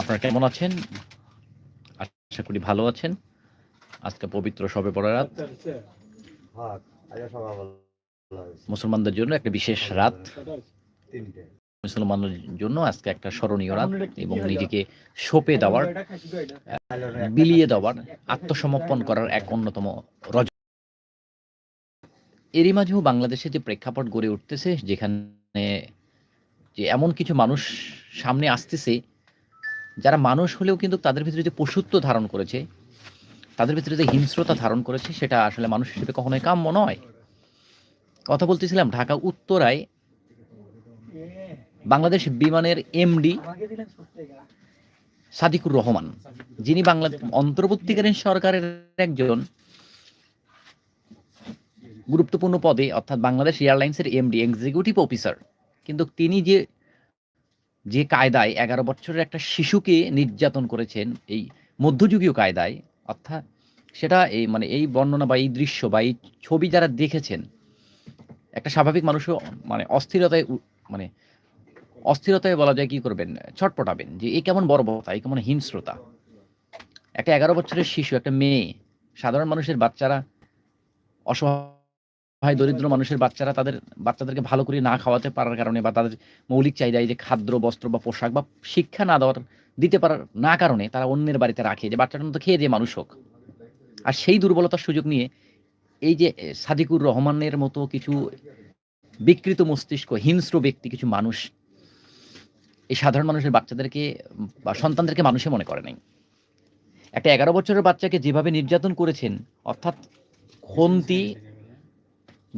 আপনারা কেমন আছেন? আশা করি ভালো আছেন। আজকে পবিত্র সবে পড়ারাত রাত মুসলমানদের জন্য একটা বিশেষ রাত। তিনটে মুসলমানদের জন্য আজকে একটা স্মরণীয় রাত এবং নিজেকে সঁপে দেওয়ার, বিলিয়ে দেওয়ার, আত্মসমর্পণ করার এক অন্যতম রজ এরই মাঝেও বাংলাদেশে যে প্রেক্ষাপট গড়ে উঠতেছে, যেখানে যে এমন কিছু মানুষ সামনে আসতেছে যারা মানুষ হলেও কিন্তু তাদের ভিতরে যে পশুত্ব ধারণ করেছে, তাদের ভিতরে যে হিংস্রতা ধারণ করেছে, সেটা আসলে মানুষ হিসেবে কখনোই কাম্য নয়। কথা বলতেছিলাম, ঢাকা উত্তরায় বাংলাদেশ বিমানের এমডি সাদিকুর রহমান, যিনি বাংলা অন্তর্বর্তীকালীন সরকারের একজন গুরুত্বপূর্ণ পদে, অর্থাৎ বাংলাদেশ এয়ারলাইন্সের এমডি এক্সিকিউটিভ অফিসার কিন্তু তিনি যে যে কায়দায় এগারো বছরের একটা শিশুকে নির্যাতন করেছেন এই মধ্যযুগীয় কায়দায়, অর্থাৎ সেটা এই মানে এই বর্ণনা বা এই দৃশ্য বা এই ছবি যারা দেখেছেন, একটা স্বাভাবিক মানুষও মানে অস্থিরতায় মানে অস্থিরতায় বলা যায় কি করবেন? ছটপটাবেন যে এই কেমন বর্বরতা এই কেমন হিংস্রতা। একটা এগারো বছরের শিশু, একটা মেয়ে, সাধারণ মানুষের বাচ্চারা অসহায় দরিদ্র মানুষের বাচ্চারা তাদের, বাচ্চাদেরকে ভালো করে না খাওয়াতে পারার কারণে বা তাদের মৌলিক চাহিদা, এই যে খাদ্য, বস্ত্র বা পোশাক বা শিক্ষা না দেওয়ার, দিতে পারার না কারণে তারা অন্যের বাড়িতে রাখে, যে বাচ্চাটা তো খেয়ে দিয়ে মানুষ হোক। আর সেই দুর্বলতার সুযোগ নিয়ে এই যে সাদিকুর রহমানের মতো কিছু বিকৃত মস্তিষ্ক, হিংস্র ব্যক্তি কিছু মানুষ, এই সাধারণ মানুষের বাচ্চাদেরকে বা সন্তানদেরকে মানুষে মনে করে নাই। একটা এগারো বছরের বাচ্চাকে যেভাবে নির্যাতন করেছেন, অর্থাৎ খন্তি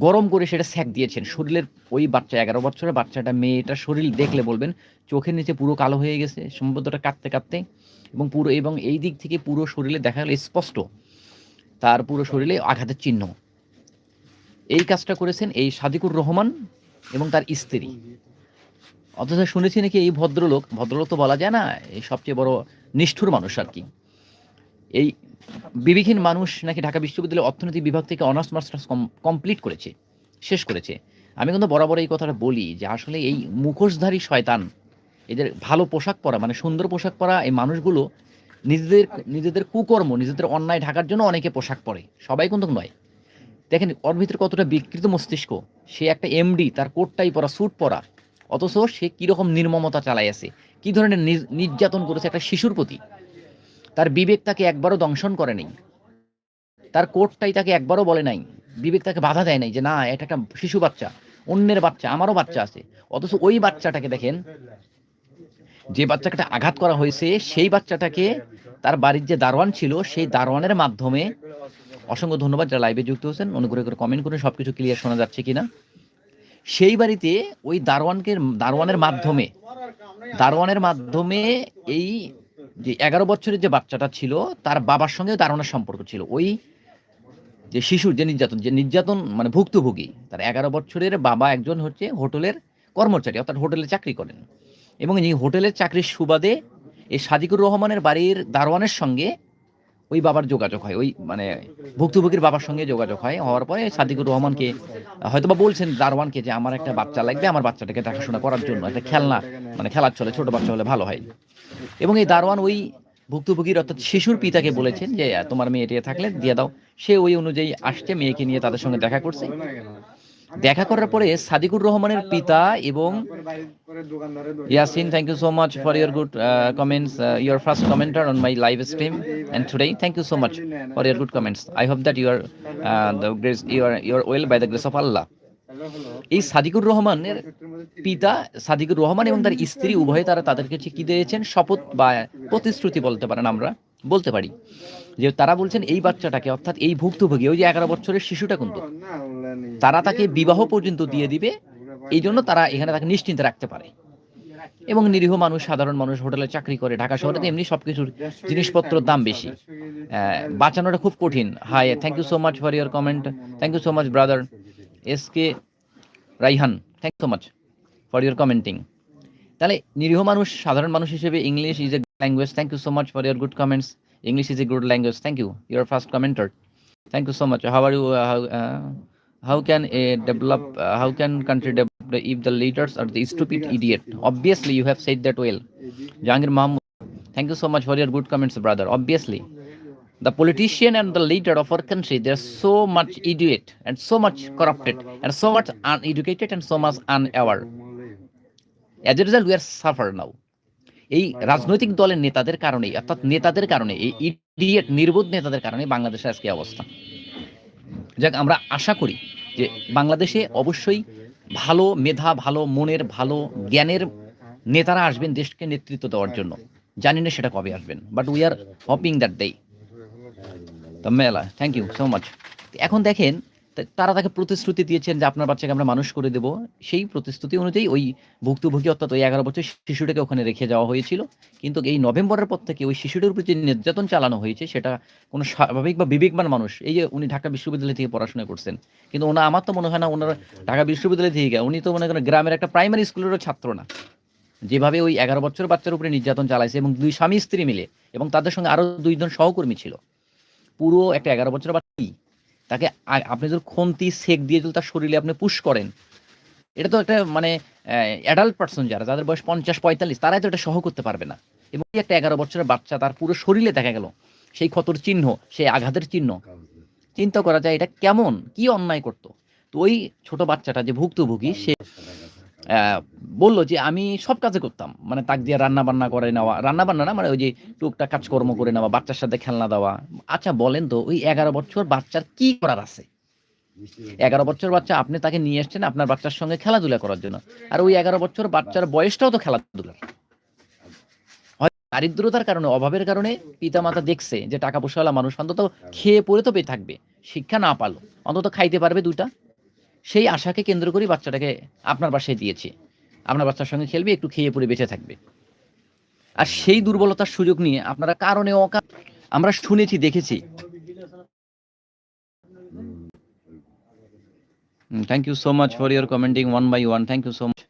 গরম করে সেটা স্যাক দিয়েছেন। শরীরের ওই বাচ্চা, এগারো বছরের বাচ্চাটা, মেয়েটা শরীর দেখলে বলবেন, চোখের নিচে পুরো কালো হয়ে গেছে সম্ভবতটা কাঁদতে কাঁদতে এবং পুরো, এবং এই দিক থেকে পুরো শরীরে দেখা গেল স্পষ্ট। তার পুরো শরীরে আঘাতের চিহ্ন। এই কাজটা করেছেন এই সাদিকুর রহমান এবং তার স্ত্রী। অথচ শুনেছি নাকি এই ভদ্রলোক ভদ্রলোক তো বলা যায় না, এই সবচেয়ে বড় নিষ্ঠুর মানুষ আর কি। এই বিবেকহীন মানুষ নাকি ঢাকা বিশ্ববিদ্যালয়ের অর্থনীতি বিভাগ থেকে অনার্স মাস্টার্স কমপ্লিট করেছে, শেষ করেছে। আমি কিন্তু বরাবর এই কথাটা বলি যে আসলে এই মুখোশধারী শয়তান, এদের ভালো পোশাক পরা মানে সুন্দর পোশাক পরা এই মানুষগুলো নিজেদের নিজেদের কুকর্ম, নিজেদের অন্যায় ঢাকার জন্য অনেকে পোশাক পরে। সবাই কিন্তু নয়। দেখেন ওর ভিতরে কতটা বিকৃত মস্তিষ্ক। সে একটা এমডি তার কোটটাই পরা স্যুট পরা। অথচ সে কীরকম নির্মমতা চালাই আছে। কী ধরনের নির্যাতন করেছে একটা শিশুর প্রতি। বিবেক তাকে একবারও দংশন করে নাই। তার কোর্টটাই তাকে একবারও বলে নাই। বিবেক তাকে বাধা দেয় নাই যে, না, এটা একটা শিশু বাচ্চা, অন্যের বাচ্চা, আমারও বাচ্চা আছে। অথচ ওই বাচ্চাটাকে দেখেন, যে বাচ্চাটাকে আঘাত করা হয়েছে, সেই বাচ্চাটাকে তার বাড়ির যে দারোয়ান ছিল, সেই দারোয়ানের মাধ্যমে অসংখ্য ধন্যবাদ যারা লাইভে যুক্ত হয়েছেন। অনুগ্রহ করে কমেন্ট করে সবকিছু ক্লিয়ার শোনা যাচ্ছে কিনা। সেই বাড়িতে ওই দারোয়ানকে, দারোয়ানের মাধ্যমে দারোয়ানের মাধ্যমে এই যে এগারো বছরের যে বাচ্চাটা ছিল, তার বাবার সঙ্গে তার অনেক সম্পর্ক ছিল। ওই যে শিশুর যে নির্যাতন যে নির্যাতন মানে ভুক্তভোগী, তার এগারো বছরের বাবা একজন হচ্ছে হোটেলের কর্মচারী, অর্থাৎ হোটেলে চাকরি করেন। এবং এই হোটেলের চাকরির সুবাদে এই সাদিকুর রহমানের বাড়ির দারোয়ানের সঙ্গে ওই বাবার যোগাযোগ হয়, ওই মানে ভুক্তভোগীর বাবার সঙ্গে যোগাযোগ হয়, হওয়ার পরে সাদিকুর রহমানকে হয়তো বা বলছেন দারোয়ানকে যে আমার একটা বাচ্চা লাগবে, আমার বাচ্চাটাকে দেখাশোনা করার জন্য, একটা খেলনা মানে খেলার চলে ছোট বাচ্চা হলে ভালো হয়। এবং এই দারোয়ান ওই ভুক্তভোগীর, অর্থাৎ শিশুর পিতাকে বলেছেন যে, তোমার মেয়ে টিয়ে থাকলে দিয়ে দাও। সে ওই অনুযায়ী আসছে, মেয়েকে নিয়ে তাদের সঙ্গে দেখা করছে। দেখা করার পরে সাদিকুর রহমানের পিতা এবং Yasin thank you so much for your good comments your first commenter on my live stream and today thank you so much for your good comments I hope that the grace your your well by the grace of Allah এই সাদিকুর রহমানের পিতা সাদিকুর রহমান এবং তার স্ত্রী উভয়ে তারা তাদেরকে চিকি দিয়েছেন, শপথ বা প্রতিশ্রুতি বলতে পারেন আমরা। বলতে পারি। যে তারা বলছেন এই বাচ্চাটাকে, অর্থাৎ এই ভুক্তভোগী, ওই যে এগারো বছরের শিশুটা কিন্তু, তারা তাকে বিবাহ পর্যন্ত দিয়ে দিবে, এই জন্য তারা এখানে তাকে নিশ্চিন্তে রাখতে পারে। এবং নিরীহ মানুষ, সাধারণ মানুষ, হোটেলে চাকরি করে, ঢাকা শহরে এমনি সবকিছুর জিনিসপত্রের দাম বেশি। বাঁচানোটা খুব কঠিন। Hi thank you so much for your comment thank you so much brother S K Raihan thank so much for your commenting তাহলে নিরীহ মানুষ, সাধারণ মানুষ হিসেবে English is a language. Thank you so much for your good comments. English is a good language. Thank you. You're a fast commenter. Thank you so much. How are you? Uh, how, uh, how can a develop? Uh, how can country develop if the leaders are the stupid idiot? Obviously, you have said that well. Jangir Mahmood, thank you so much for your good comments, brother. Obviously, the politician and the leader of our country, they're so much idiot and so much corrupted and so much uneducated and so much unaware. As a result, we are suffer now. এই রাজনৈতিক দলের নেতাদের কারণেই অর্থাৎ নেতাদের কারণে এই idiot নির্বোধ নেতাদের কারণে বাংলাদেশের আজকে অবস্থা। যাক আমরা আশা করি যে বাংলাদেশে অবশ্যই ভালো মেধা ভালো মনের ভালো জ্ঞানের নেতারা আসবেন দেশকে নেতৃত্ব দেওয়ার জন্য। জানি না সেটা কবে আসবেন but we are hoping that day মেলা থ্যাংক ইউ সো মাচ এখন দেখেন তারা তাকে প্রতিশ্রুতি দিয়েছেন যে আপনার বাচ্চাকে আমরা মানুষ করে দেব। সেই প্রতিশ্রুতি অনুযায়ী ওই ভুক্তভোগী অর্থাৎ ওই এগারো বছর শিশুটাকে ওখানে রেখে যাওয়া হয়েছিল। কিন্তু এই নভেম্বরের পর থেকে ওই শিশুটির উপর যে নির্যাতন চালানো হয়েছে, সেটা কোনো স্বাভাবিক বা বিবেকবান মানুষ, এই যে উনি ঢাকা বিশ্ববিদ্যালয় থেকে পড়াশোনা করছেন, কিন্তু ওনা, আমার তো মনে হয় না ওনার ঢাকা বিশ্ববিদ্যালয় থেকে উনি তো মনে করেন গ্রামের একটা প্রাইমারি স্কুলেরও ছাত্র না। যেভাবে ওই এগারো বছর বাচ্চার উপরে নির্যাতন চালাইছে এবং দুই স্বামী স্ত্রী মিলে এবং তাদের সঙ্গে আরও দুইজন সহকর্মী ছিল। পুরো একটা এগারো বছর বাচ্চা? তাকে আপনি যদি খন্তি, সেক দিয়ে যদি তার শরীরে আপনি পুশ করেন, এটা তো একটা মানে অ্যাডাল্ট পার্সন যারা, যাদের বয়স পঞ্চাশ, পঁয়তাল্লিশ, তারাই তো এটা সহ করতে পারবে না। এবং একটা এগারো বছরের বাচ্চা তার পুরো শরীরে দেখা গেল, সেই ক্ষতর চিহ্ন সেই আঘাতের চিহ্ন। চিন্তা করা যায় এটা কেমন, কি অন্যায় করতো? তো ওই ছোট বাচ্চাটা যে ভুক্তভোগী, সে বলল যে আমি সব কাজে করতাম। মানে তাক দিয়ে রান্না বান্না করে নেওয়া। রান্না বান্না না মানে ওই যে টুকটাক কাজকর্ম করে নেওয়া, বাচ্চার সাথে খেলনা দেওয়া। আচ্ছা বলেন তো, ওই এগারো বছর বাচ্চার কি করার আছে? এগারো বছর বাচ্চা, আপনি তাকে নিয়ে এসছেন আপনার বাচ্চার সঙ্গে খেলাধুলা করার জন্য। আর ওই এগারো বছর বাচ্চার বয়সটাও তো খেলাধুলার। দারিদ্রতার কারণে, অভাবের কারণে পিতা মাতা দেখছে যে টাকা পয়সাওয়ালা মানুষ অন্তত খেয়ে পরে তো পেয়ে থাকবে। শিক্ষা না পালো, অন্তত খাইতে পারবে দুটা সেই আশাকে কেন্দ্র করে বাচ্চাটাকে আপনার বাসায় দিয়েছে। আপনার বাচ্চার সঙ্গে খেলবে, একটু খেয়ে পরে বেঁচে থাকবে। আর সেই দুর্বলতার সুযোগ নিয়ে আপনারা কারণে অকার আমরা শুনেছি, দেখেছি। Thank you so much for your commenting one by one thank you so much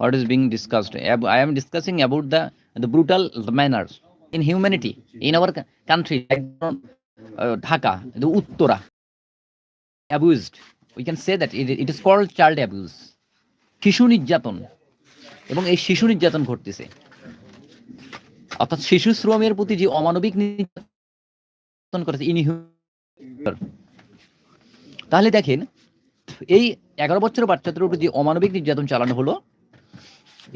what is being discussed? Ab- i am discussing about the brutal manners in humanity in in country Dhaka Uttara like can say that it, it is called child abuse. শিশু নির্যাতন এবং এই শিশু নির্যাতন ঘটতেছে। অর্থাৎ শিশু শ্রমের প্রতি যে অমানবিক নির্যাতন করেছে ইনহিউ তাহলে দেখেন এই এগারো বছর বাচ্চাদের উপর যে অমানবিক নির্যাতন চালানো হলো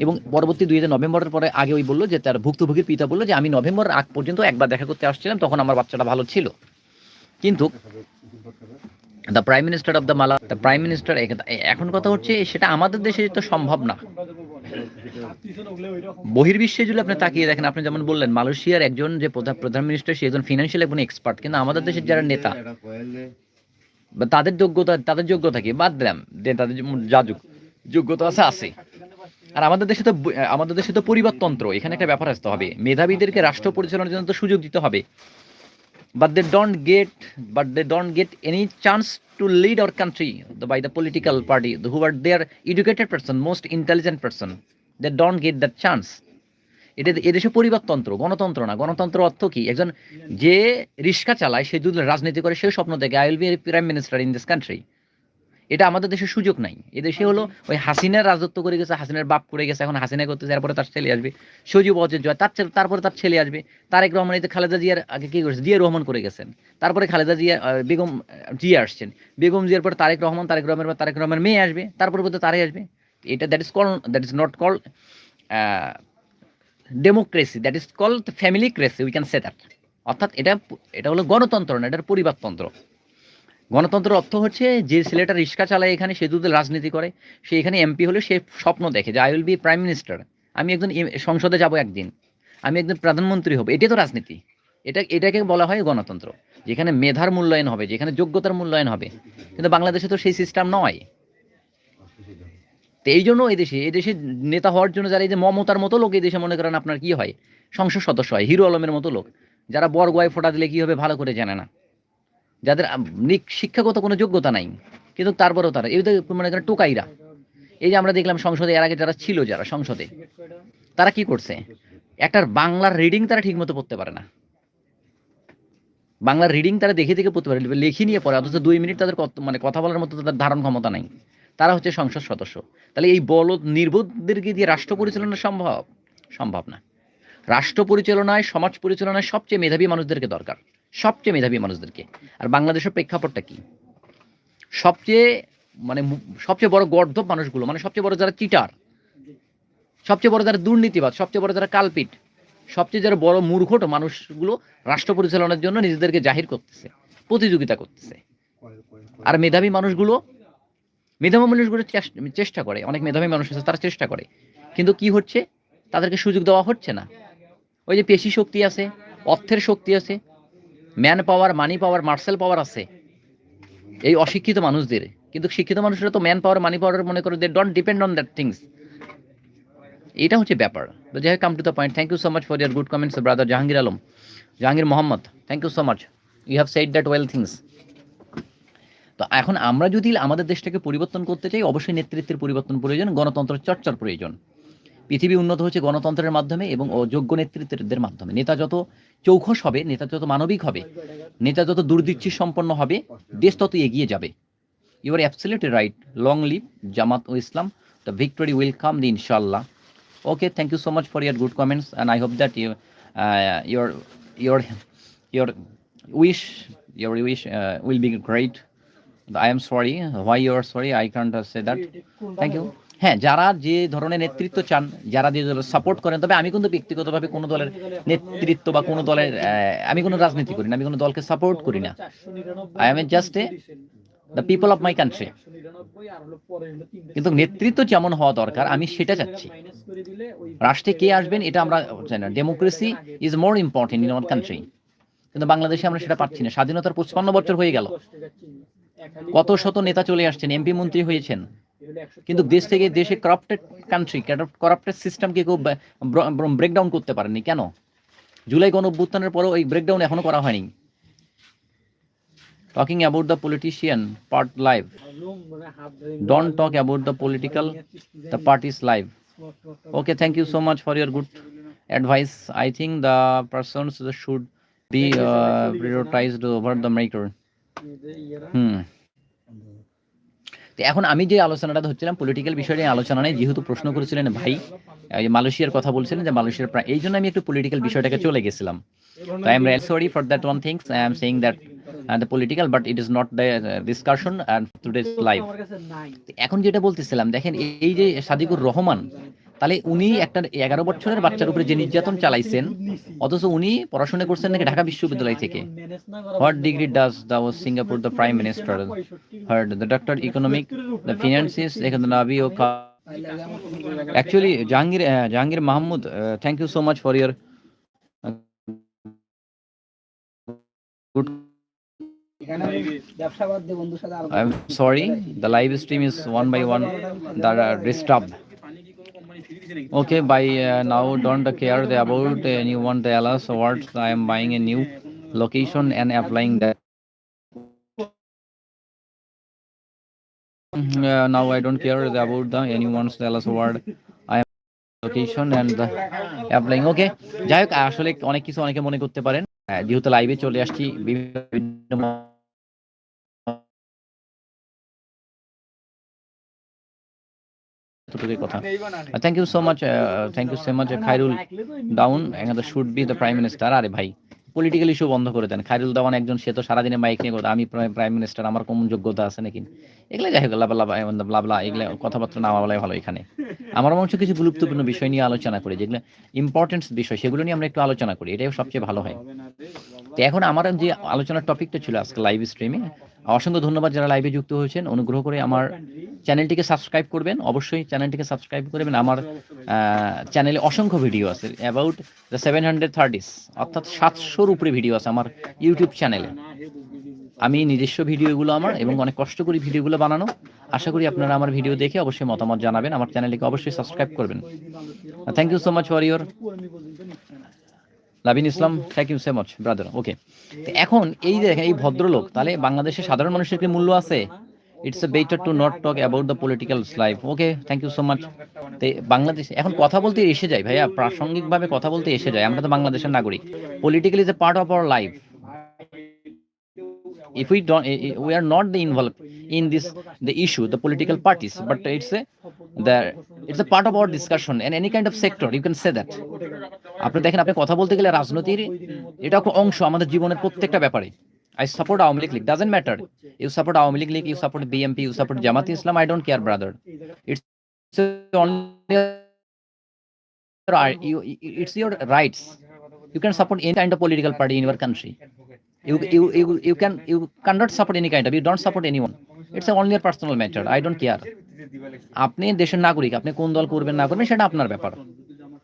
এবং পরবর্তী দুই হাজার নভেম্বরের পরে আগে ওই বলল যে তার ভুক্তভোগীর পিতা বলল যে আমি নভেম্বর আগ পর্যন্ত একবার দেখা করতে আসছিলাম তখন আমার বাচ্চাটা ভালো ছিল। কিন্তু the prime minister of the Mala the prime minister এখন কথা হচ্ছে, সেটা আমাদের দেশে তো সম্ভব না। বহির্বিশ্বে যদি আপনি তাকিয়ে দেখেন, আপনি যেমন বললেন, মালয়েশিয়ার একজন যে প্রধা- প্রধান মিনিস্টার সে একজন ফিনান্সিয়াল একজন এক্সপার্ট কিন্তু আমাদের দেশের যারা নেতা, বা তাদের যোগ্যতা তাদের যোগ্যতা কি? বাদ দিলাম, যে তাদের যা যোগ- যোগ্যতা আছে আছে। আর আমাদের দেশে তো আমাদের দেশে তো পরিবারতন্ত্র, এখানে একটা ব্যাপার আসতে হবে। মেধাবীদেরকে রাষ্ট্র পরিচালনার জন্য তো সুযোগ দিতে হবে। But they don't get, but they don't get any chance to lead our country by the the party party R they are educated person most intelligent person they don't get that chance এটা এদেশে পরিবারতন্ত্র, গণতন্ত্র না, গণতন্ত্র অর্থ কি? একজন যে রিক্সা চালায়, সে যদি রাজনীতি করে, সে স্বপ্ন দেখে I will be prime minister in this country এটা আমাদের দেশে সুযোগ নাই। এদেশে হলো ওই হাসিনার রাজত্ব করে গেছে হাসিনার বাপ করে গেছে এখন হাসিনা করতেছে তারপরে তার ছেলে আসবে। সজীব অজয় জয় তার ছেলে তারপরে তার ছেলে আসবে। তারেক রহমান এই খালেদা জিয়ার আগে কি করেছে? জিয়া রহমান করে গেছেন। তারপরে খালেদা জিয়া বেগম জিয়া আসছেন। বেগম জিয়ার পরে তারেক রহমান তারেক রহমানের পর তারেক রহমান মেয়ে আসবে। তারপরে বোধহয় তারাই আসবে। এটা that is call that is not call democracy that is call family cracy we can say that অর্থাৎ এটা এটা হলো গণতন্ত্র না এটার পরিবারতন্ত্র। গণতন্ত্রের অর্থ হচ্ছে যে ছেলেটা রিক্সা চালায় এখানে, সে যদি রাজনীতি করে। সে এখানে এমপি হলে সে স্বপ্ন দেখে যে I will be prime minister আমি একজন সংসদে যাব একদিন। আমি একজন প্রধানমন্ত্রী হব। এটাই তো রাজনীতি। এটা, এটাকে বলা হয় গণতন্ত্র। যেখানে মেধার মূল্যায়ন হবে, যেখানে যোগ্যতার মূল্যায়ন হবে। কিন্তু বাংলাদেশে তো সেই সিস্টেম নয়। তো এই জন্য এই দেশে এই দেশে নেতা হওয়ার জন্য যারা এই যে মমতার মতো লোক এই দেশে মনে করেন আপনার কি হয়? সংসদ সদস্য হয়, হিরো আলমের মতো লোক। যারা বর বরগোয়ায় ফোটা দিলে কি হবে ভালো করে জানে না। যাদের শিক্ষাগত কোনো যোগ্যতা নাই, কিন্তু তারপরেও তারা, এই মনে করেন টোকাইরা, এই যে আমরা দেখলাম সংসদে এর আগে যারা ছিল, যারা সংসদে, তারা কি করছে? একটার বাংলার রিডিং তারা ঠিকমতো পড়তে পারে না। বাংলার রিডিং তারা দেখে দেখে পড়তে পারে, লেখি নিয়ে পড়ে, অথচ দুই মিনিট তাদের মানে কথা বলার মতো তাদের ধারণ ক্ষমতা নাই। তারা হচ্ছে সংসদ সদস্য। তাহলে এই বলদ নির্বোধদেরকে দিয়ে রাষ্ট্র পরিচালনা সম্ভব? সম্ভব না। রাষ্ট্র পরিচালনায়, সমাজ পরিচালনায় সবচেয়ে মেধাবী মানুষদেরকে দরকার। সবচেয়ে মেধাবী মানুষদেরকে। আর বাংলাদেশের প্রেক্ষাপটটা কি? সবচেয়ে মানে সবচেয়ে বড় গর্ধব মানুষগুলো মানে সবচেয়ে বড় যারা চিটার, সবচেয়ে বড় যারা দুর্নীতিবাদ সবচেয়ে বড় যারা কালপিট, সবচেয়ে যারা বড় মূর্খট মানুষগুলো রাষ্ট্র পরিচালনার জন্য নিজেদেরকে জাহির করতেছে, প্রতিযোগিতা করতেছে। আর মেধাবী মানুষগুলো মেধাবী মানুষগুলো চেষ্টা করে, অনেক মেধাবী মানুষ আছে, তারা চেষ্টা করে। কিন্তু কি হচ্ছে? তাদেরকে সুযোগ দেওয়া হচ্ছে না। ওই যে পেশি শক্তি আছে, অর্থের শক্তি আছে ম্যান পাওয়ার মানি পাওয়ার মার্শাল পাওয়ার আছে। এই অশিক্ষিত মানুষদের। কিন্তু শিক্ষিত মানুষরা তো ম্যান পাওয়ার মানি পাওয়ার মনে করে they don't depend on that things এটা হচ্ছে ব্যাপার। তো যাই come to the point thank you so much for your good comments brother Jahangir Alam Jahangir Mohammad thank you so much you have said that well things তো এখন আমরা যদি আমাদের দেশটাকে পরিবর্তন করতে চাই, অবশ্যই নেতৃত্বের পরিবর্তন প্রয়োজন গণতন্ত্র চর্চার প্রয়োজন। পৃথিবী উন্নত হচ্ছে গণতন্ত্রের মাধ্যমে এবং যোগ্য নেতৃত্বের মাধ্যমে। নেতা যত চৌখস হবে নেতা যত মানবিক হবে নেতা যত দূরদৃষ্টি সম্পন্ন হবে দেশ তত এগিয়ে যাবে। You are absolutely right long live Jamaat e Islam. The victory will come the ইনশাল্লাহ okay thank you so much for your good comments and I hope that you uh, your your wish wish wish will be great i am sorry. Why you are sorry? I can't uh, say that. Thank you হ্যাঁ যারা যে ধরনের নেতৃত্ব চান, যারা যে দলের support করেন, তবে আমি কিন্তু ব্যক্তিগতভাবে কোনো দলের নেতৃত্ব বা কোনো দলের আমি কোনো রাজনীতি করি না, আমি কোনো দলকে সাপোর্ট করি না। I am just a the people of my country কিন্তু নেতৃত্ব যেমন হওয়া দরকার, আমি সেটা চাচ্ছি। রাষ্ট্রে কে আসবেন, এটা আমরা জানি না। Democracy is more important in our country কিন্তু বাংলাদেশে আমরা সেটা পাচ্ছি না। স্বাধীনতার পঁচপান্ন বছর হয়ে গেল। কত শত নেতা চলে আসছেন এমপি মন্ত্রী হয়েছেন। কিন্তু দেশ থেকে দেশে করাপ্টেড কান্ট্রি করাপ্টেড সিস্টেমকে কেউ ব্রেকডাউন করতে পারেনি। কেন? জুলাই গণ অভ্যুত্থানের পরেও এই ব্রেকডাউন এখনও করা হয়নি। Talking about the politician part live don't talk about the political the parties live okay thank you so much for your good advice I think the persons should be uh, over the maker. Hmm এখন আমি যে আলোচনাটা হচ্ছিলাম political বিষয় নিয়ে আলোচনা নেই যেহেতু প্রশ্ন করেছিলেন ভাই মালয়েশিয়ার কথা বলছিলেন যে মালয়েশিয়ার প্রায় এই জন্য আমি একটু পলিটিক্যাল বিষয়টাকে চলে গেছিলাম। তো I am real sorry for that one things I am saying that the political but it is not the discussion and today's life এখন যেটা বলতেছিলাম দেখেন এই যে সাদিকুর রহমান তাহলে উনি একটা এগারো বছরের বাচ্চার উপরে যে নির্যাতন চালাইছেন, অথচ উনি পড়াশোনা করছেন নাকি ঢাকা বিশ্ববিদ্যালয় থেকে? What degree does the Singapore the prime minister heard the doctor economic the finances এখানে নাবি ও actually Jahangir Jahangir Mahmud thank you so much for your good ব্যবসা বাদ দিয়ে বন্ধুর সাথে আরও I am sorry the live stream is one by one the disturb Okay, by uh, now don't care about anyone tell us what I am buying a new location and applying that. Mhm, Uh, now I don't care about the anyone's us what I am location and the applying. Okay, যাই হোক আসলে অনেক কিছু মনে করতে পারেন আহ, যেহেতু লাইভে চলে আসছি বিভিন্ন এতটুকুই কথা। Thank you so much thank you so much Khairul down এখানে should be the prime minister আরে ভাই পলিটিক্যাল ইস্যু বন্ধ করে দেন। খাইরুল দাওয়ান একজন সে তো সারাদিনে মাইক নিয়ে কথা। আমি প্রাইম মিনিস্টার আমার কোন যোগ্যতা আছে নাকি? এগুলো যাই হোক লাবলা লাবলা এগুলো কথাবার্তা না বলাই ভালো এখানে। আমার মনে হচ্ছে কিছু গুরুত্বপূর্ণ বিষয় নিয়ে আলোচনা করি যেগুলো ইম্পর্টেন্ট বিষয় সেগুলো নিয়ে আমরা একটু আলোচনা করি। এটাই সবচেয়ে ভালো হয়। তো এখন আমার যে আলোচনার টপিকটা ছিল আজকে লাইভ স্ট্রিমে অসংখ্য ধন্যবাদ যারা লাইভে যুক্ত হয়েছেন। অনুগ্রহ করে আমার চ্যানেলটিকে সাবস্ক্রাইব করবেন। অবশ্যই চ্যানেলটিকে সাবস্ক্রাইব করবেন। আমার চ্যানেলে অসংখ্য ভিডিও আছে। About the seven hundred thirties অর্থাৎ সাতশোর উপরে ভিডিও আছে আমার ইউটিউব চ্যানেলে আমি নিজস্ব ভিডিওগুলো আমার এবং অনেক কষ্ট করে ভিডিওগুলো বানানো। আশা করি আপনারা আমার ভিডিও দেখে অবশ্যই মতামত জানাবেন। আমার চ্যানেলটিকে অবশ্যই সাবস্ক্রাইব করবেন। Thank you so much for your Labin Islam thank you so much brother okay এখন এই যে দেখেন এই ভদ্রলোক তাহলে বাংলাদেশের সাধারণ মানুষের কি মূল্য আছে? It's a better to not talk about the political life okay thank you so much তো বাংলাদেশ এখন কথা বলতে এসে যায় ভাইয়া প্রাসঙ্গিকভাবে কথা বলতে এসে যায়। আমরা তো বাংলাদেশের নাগরিক। Political is a part of our life don't eh, eh, we are not the involved in this the issue the political parties but it's a the it's a part of our discussion an any kind of sector you can say that আপনি দেখেন আপনি কথা বলতে গেলে রাজনীতির এটা একটা অংশ আমাদের জীবনের প্রত্যেকটা ব্যাপারে I support Awami League doesn't matter you support Awami League you support BNP you support Jamaat Islam I don't care brother it's only it's your rights you can support any kind of political party in your country You you you, you can you cannot support any kind of you don't support anyone it's only a personal matter i don't care আপনি দেশের নাগরিক আপনি কোন দল করবেন না করবেন সেটা আপনার ব্যাপার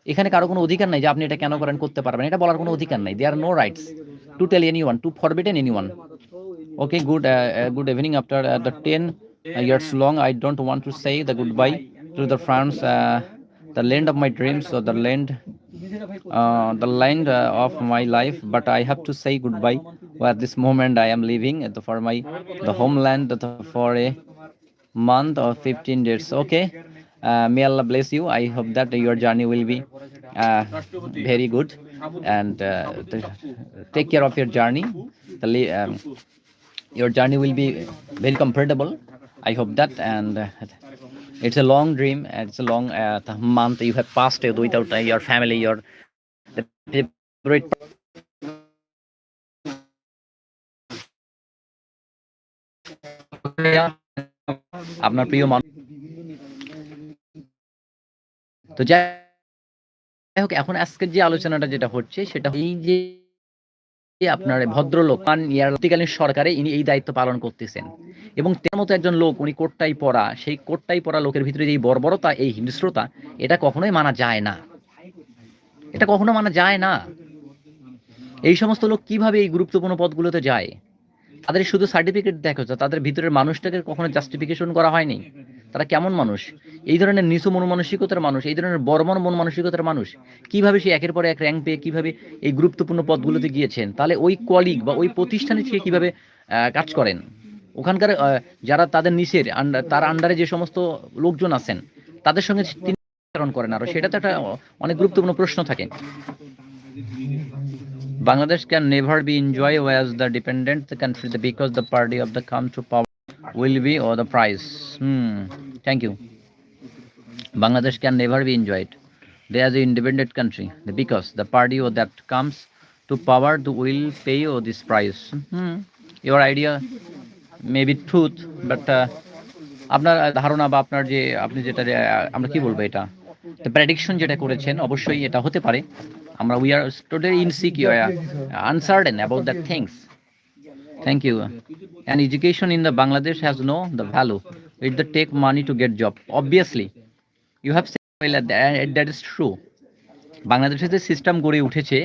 এখানে কারও কোনো অধিকার নাই যে আপনি এটা কেন করেন করতে পারবেন এটা বলার কোনো অধিকার নাই they are no rights to tell any one to forbidden any one okay good good evening after the ten years long i don't want to say the goodbye to the france uh, the land of my dreams or the land uh, the land uh, of my life but i have to goodbye at this moment i am leaving for my the homeland for a month or 15 days okay? Uh, may allah bless you. I hope that your journey will be uh, very good. And uh, take care of your journey. The um, your journey will be very comfortable i hope that. And uh, it's a long dream. And it's a long uh, month you have passed without uh, your family your favorite আপনার প্রিয় মানুষ। তো যাই হোক, এখন আজকের যে আলোচনাটা যেটা হচ্ছে, সেটা এই যে আপনার ভদ্রলোক পান ইয়ারকালীন সরকারে ইনি এই দায়িত্ব পালন করতেছেন। এবং তার মতো একজন লোক, উনি কোটটাই পড়া সেই কোটটাই পড়া লোকের ভিতরে এই বর্বরতা, এই হিংস্রতা, এটা কখনোই মানা যায় না। এটা কখনো মানা যায় না। এই সমস্ত লোক কীভাবে এই গুরুত্বপূর্ণ পদগুলোতে যায়? তাদের শুধু সার্টিফিকেট দেখা তাদের ভিতরের মানুষটাকে কখনো জাস্টিফিকেশন করা হয়নি। তারা কেমন মানুষ? এই ধরনের নিচু মন মানসিকতার মানুষ, এই ধরনের বর্মন মন মানসিকতার মানুষ, কীভাবে সে একের পর এক র্যাঙ্ক পেয়ে, কীভাবে এই গুরুত্বপূর্ণ পদগুলোতে গিয়েছেন? তাহলে ওই কলিগ বা ওই প্রতিষ্ঠানে সে কীভাবে কাজ করেন? ওখানকার যারা তাদের নিচের আন্ডার তার আন্ডারে যে সমস্ত লোকজন আছেন, তাদের সঙ্গে তিনি করেন। আরও সেটা তো একটা অনেক গুরুত্বপূর্ণ প্রশ্ন থাকে। Bangladesh can never be enjoy was the dependent the country because the party of the come to power will be or the price. Hmm. Thank you. Bangladesh can never be enjoyed. They are the independent country The- because the party or that comes to power the will pay or this price. Hmm. Your idea may be truth, but uh, আপনার ধারণা বা আপনার যে আপনি যেটা আমরা কি বলব এটা প্রেডিকশন যেটা করেছেন অবশ্যই এটা হতে পারে আমরা we are today insecure uncertain about that things thank you an education in the Bangladesh has no the value it the take money to get job obviously you have that is true বাংলাদেশের যে system গড়ে উঠেছে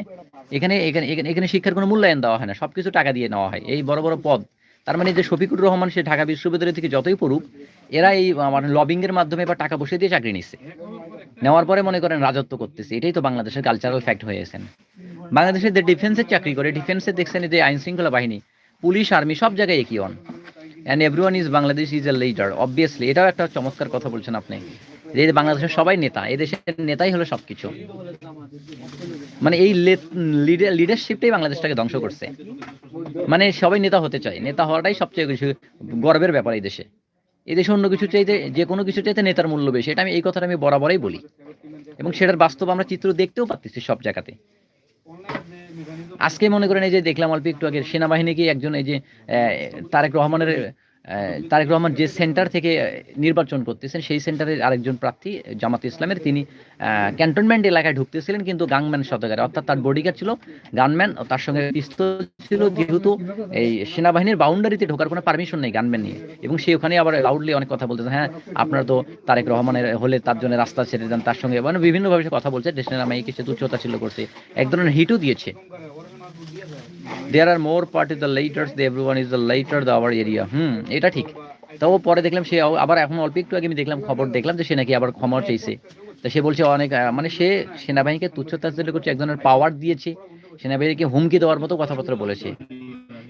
এখানে এখানে এখানে শিক্ষার কোনো মূল্যায়ন দেওয়া হয় না সব কিছু টাকা দিয়ে নেওয়া হয়। এই বড় বড় পদ তার মানে যে শফিকুর রহমান সে ঢাকা বিশ্ববিদ্যালয় থেকে যতই পড়ুক, এরা এই মানে লবিং এর মাধ্যমে বা টাকা বসে দিয়ে চাকরি নিচ্ছে নেওয়ার পরে মনে করেন রাজত্ব করতেছে। এটাই তো বাংলাদেশের কালচারাল ফ্যাক্ট হয়েছেন বাংলাদেশের যে ডিফেন্সের চাকরি করে ডিফেন্সে দেখছেন যে আইন শৃঙ্খলা বাহিনী, পুলিশ আর্মি সব জায়গায় একই on and everyone is Bangladesh is a leader obviously এটাও একটা চমৎকার কথা বলছেন আপনি। যে বাংলাদেশের সবাই নেতা, এই দেশের নেতাই হলো সবকিছু। মানে এই লিডারশিপটাই বাংলাদেশটাকে ধ্বংস করছে। মানে সবাই নেতা হতে চায়। নেতা হওয়াটাই সবচেয়ে কিছু গর্বের ব্যাপার এই দেশে। এই দেশে অন্য কিছু চাইতে, যে কোনো কিছু চাইতে নেতার মূল্য বেশি। এটা আমি এই কথাটা আমি বরাবরই বলি। এবং সেটার বাস্তব আমরা চিত্র দেখতেও পাচ্ছি সব জায়গাতে। আজকে মনে করেন এই যে দেখলাম অল্প একটু আগে সেনাবাহিনীকে একজন এই যে তারেক রহমানের তারেক রহমান যে সেন্টার থেকে নির্বাচন করতেছেন, সেই সেন্টারের আরেকজন প্রার্থী জামাত ইসলামের, তিনি ক্যান্টনমেন্ট এলাকায় ঢুকতেছিলেন, কিন্তু গাংম্যান শতকারে অর্থাৎ তার বডিগার্ড ছিল গানম্যান তার সঙ্গে পিস্তল ছিল, যেহেতু এই সেনাবাহিনীর বাউন্ডারিতে ঢোকার কোনো পারমিশন নেই গানম্যান নিয়ে। এবং সে ওখানে আবার লাউডলি অনেক কথা বলতেছে হ্যাঁ আপনার তো তারেক রহমানের হলে তার জন্য রাস্তা ছেড়ে দেন, তার সঙ্গে মানে বিভিন্নভাবে সে কথা বলছে দেশের নামে কিছু তুচ্ছতা ছিল করছে, এক ধরনের হিটও দিয়েছে। There are more party the letters the every one is the letter the our area hmm এটা ঠিক। তাও পরে দেখলাম সে আবার এখন অল্প একটু আগে আমি দেখলাম খবর, দেখলাম যে সে নাকি আবার ক্ষমা চাইছে। তা সে বলছে অনেক মানে সে সেনাবাহিনীকে তুচ্ছ তাচ্ছিল্য করছে এক ধরনের পাওয়ার দিয়েছে, সেনাবাহিনীকে হুমকি দেওয়ার মতো কথাবার্তা বলেছে।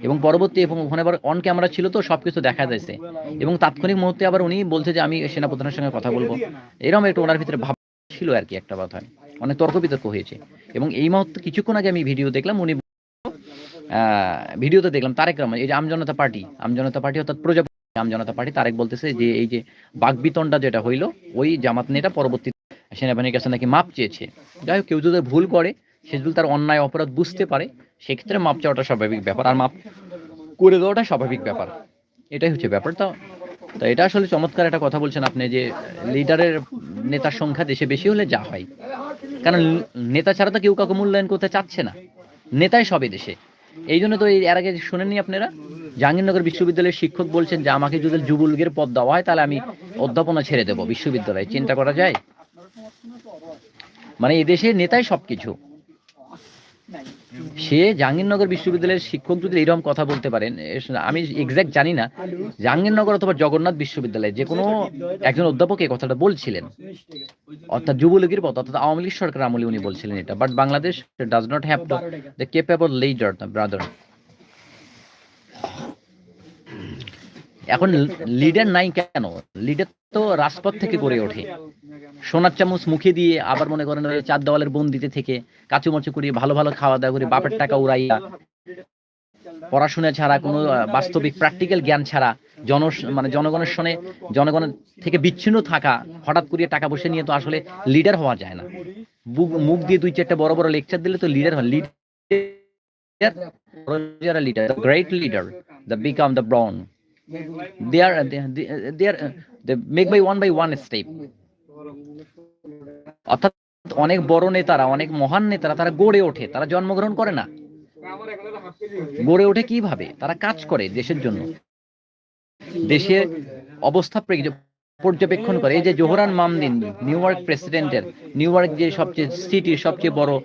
এবং পরবর্তী এবং ওখানে আবার অন ক্যামেরা ছিল তো, সবকিছু দেখা যাচ্ছে এবং তাৎক্ষণিক মুহূর্তে আবার উনি বলছে যে আমি সেনাপ্রধানের সঙ্গে কথা বলব। এরকম একটু ওনার ভিতরে ভাব ছিল আর কি একটা কথা অনেক তর্ক বিতর্ক হয়েছে। এবং এই মুহূর্তে কিছুক্ষণ আগে আমি ভিডিও দেখলাম, উনি ভিডিওতে দেখলাম তারেক রহমান, এই যে আমজনতা পার্টি আমজনতা পার্টি অর্থাৎ প্রজাপতি আম জনতা পার্টি, তারেক বলতেছে যে এই যে বাগবিতনটা যেটা হইল, ওই জামাত নেতা পরবর্তী সেনাবাহিনীর কাছে নাকি মাপ চেয়েছে। যাই হোক, কেউ যদি ভুল করে, সে যদি তার অন্যায় অপরাধ বুঝতে পারে, সেক্ষেত্রে মাপ চাওয়াটা স্বাভাবিক ব্যাপার, আর মাপ করে দেওয়াটা স্বাভাবিক ব্যাপার। এটাই হচ্ছে ব্যাপার। তো তো এটা আসলে চমৎকার একটা কথা বলছেন আপনি যে লিডারের নেতার সংখ্যা দেশে বেশি হলে যা হয়। কারণ নেতা ছাড়া তো কেউ কাউকে মূল্যায়ন করতে চাচ্ছে না। নেতাই সবে দেশে। এই জন্য তো এই এর আগে শুনেননি আপনারা? জাহাঙ্গীরনগর বিশ্ববিদ্যালয়ের শিক্ষক বলছেন যে, আমাকে যদি যুবলীগের পদ দেওয়া হয়, তাহলে আমি অধ্যাপনা ছেড়ে দেবো বিশ্ববিদ্যালয়ে। চিন্তা করা যায়? মানে এদেশের দেশের নেতাই সবকিছু। সে জাহাঙ্গীরনগর বিশ্ববিদ্যালয়ের শিক্ষক যদি এরকম কথা বলতে পারেন আমি এক্সাক্ট জানি না। জাহাঙ্গীরনগর অথবা জগন্নাথ বিশ্ববিদ্যালয়ে যে কোনো একজন অধ্যাপক এই কথাটা বলছিলেন। অর্থাৎ যুবলীগের পথ, অর্থাৎ আওয়ামী লীগ সরকার আমলে উনি বলছিলেন এটা। But Bangladesh does not have the capable leader brother এখন লিডার নাই কেন? লিডার তো রাজপথ থেকে গড়ে ওঠে। সোনার চামচ মুখে দিয়ে আবার মনে করেন চার দেওয়ালের বন্দিতে থেকে কাচুমাচু করিয়ে ভালো ভালো খাওয়া দাওয়া করে বাপের টাকা উড়াইয়া পড়াশোনা ছাড়া কোনো বাস্তবিক প্র্যাকটিক্যাল জ্ঞান ছাড়া জন মানে জনগণের সনে জনগণের থেকে বিচ্ছিন্ন থাকা হঠাৎ করিয়ে টাকা পয়সা নিয়ে তো আসলে লিডার হওয়া যায় না। মুখ দিয়ে দুই চারটা বড় বড় লেকচার দিলে তো লিডার হয়। Leader leader great leader the become the brown they, they are uh, they make by one by one step. অর্থাৎ অনেক বড় নেতারা, অনেক মহান নেতারা তারা গড়ে ওঠে, তারা জন্মগ্রহণ করে না। গড়ে ওঠে কীভাবে? তারা কাজ করে দেশের জন্য। দেশের অবস্থা প্রে- পর্যবেক্ষণ করে। এই যে জোহরান মামদিন, নিউ ইয়র্ক প্রেসিডেন্টের, নিউ ইয়র্ক যে সবচেয়ে, সিটির সবচেয়ে বড়